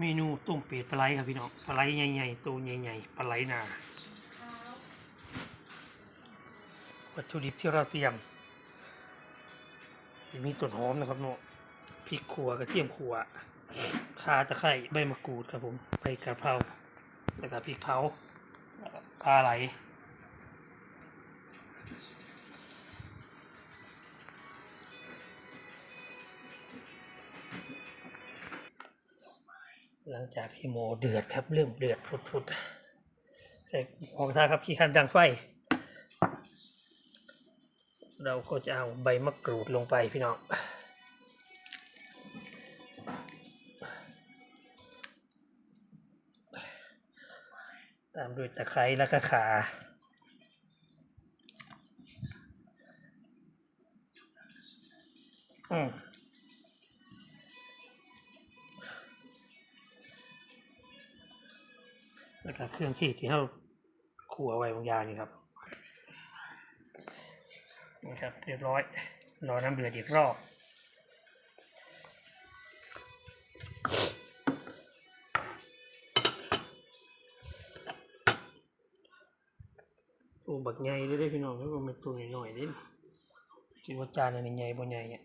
เมนูต้มเป็ดปลาไหลครับพี่น้องปลาไหลใหญ่ๆตัวใหญ่ๆปลาไหลนาวัตถุดิบที่เราเตรียมมีต้นหอมนะครับเนาะพริกขัวกระเทียมขัวข่าตะไคร้ใบมะกรูดครับผมใบกระเพราแล้วก็พริกเผาปลาไหล หลังจากที่โมเดือดครับ เริ่มเดือดฟุดๆใส่หอมทาครับขี้คันดังไฟ เราก็จะเอาใบมะกรูดลงไปพี่น้องตามด้วยตะไคร้แล้วก็ขา อืม แล้วก็เครื่องที่ที่เราขัวไว้บางอย่างนี่ครับนี่ครับเรียบร้อยรอน้ำเดือดอีกรอบโอ้บักใหญ่เลยเด้พี่น้องไม่ว่ามันตัวหน้อยๆเด้นคิดว่าจานอันนี้ใหญ่บ่ใหญ่เนี่ย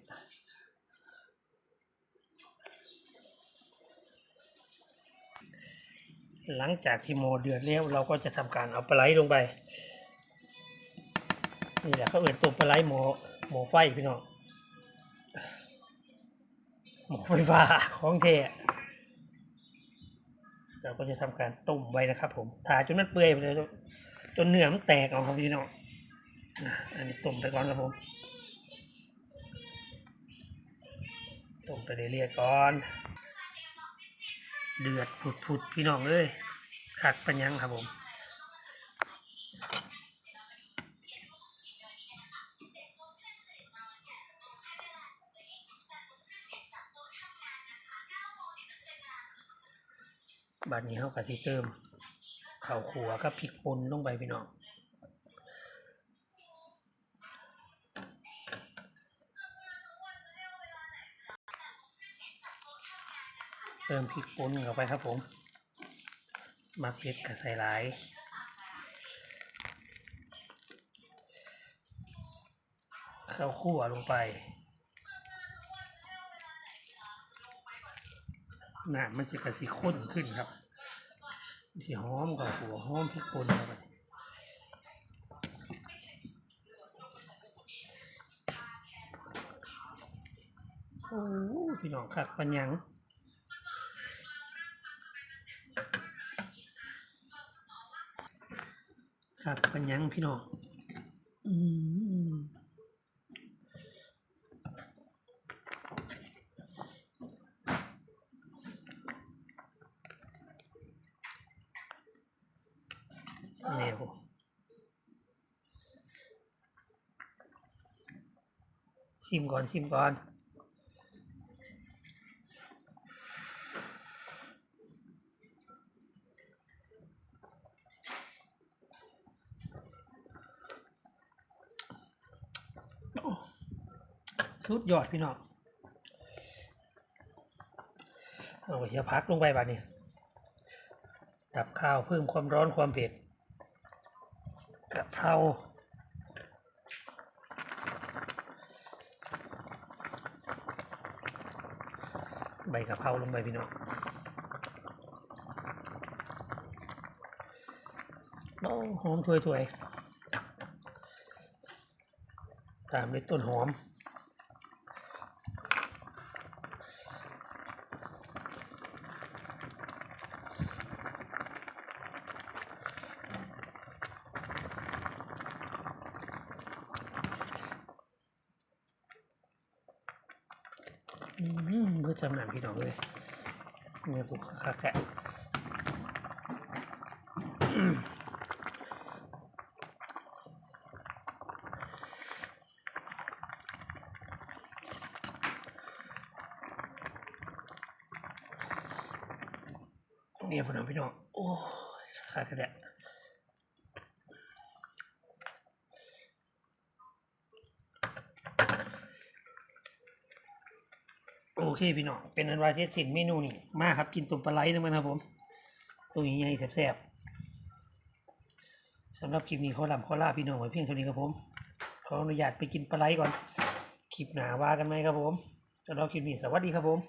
หลังจากที่โมเดือดแล้วเราก็จะทำการเอาปลาไหลลงไป นี่แหละเขาเอื่นตัวปลาไหลหมอหมไฟพี่น้องหมอไฟฟ้าของแท้เราก็จะทำการต้มไว้นะครับ ผมทาจนมันเปื่อยไปเลยจนเนื้อมันแตกออกครับพี่น้องอันนี้ต้มไปก่อนครับผมต้มไปเรื่อยๆก่อน เดือดผุดผุดพี่น้องเอ้ยขัดปัญญังครับผมบัดนี้เขากะสิเติมข้าวขัวกับพริกป่นลงไปพี่น้อง เติมพริกป่นเข้าไปครับผมมาเผ็ดกับใส่หลายข้าวคั่วลงไปน้ำมันสิกระสิข้นขึ้นครับสิหอมกับหัวหอมพริกป่นเข้าไปโอ้พี่น้องคักปัญญัง ครับปัญญังพี่น้องอืมเร็วชิมก่อนชิมก่อน สุดยอดพี่น้องเอาเชียพักลงไปบ้านี้ ดับข้าวเพิ่มความร้อนความเผ็ดกะเพราใบกะเพราลงไปพี่น้องโอ้หอมถวยๆ ตามด้วยต้นหอม เพื่อจำหนำพี่น้องเลยเนี่ยกูคักแกะเนี่ยพี่น้องพี่น้องโอ้ยคักแกะ โอเคพี่น้อง เป็นอันวาเซตสินเมนูนี่มาครับกินตุ่มปลาไหลนะมันครับผมตัวใหญ่ๆแซ่บๆสำหรับคลิปนี้ขอลำขอลาพี่น้องไว้เพียงเท่านี้ครับผม ขออนุญาตไปกินปลาไหลก่อน คลิปหนาว่ากันไหมครับผมสำหรับคลิปนี้สวัสดีครับผม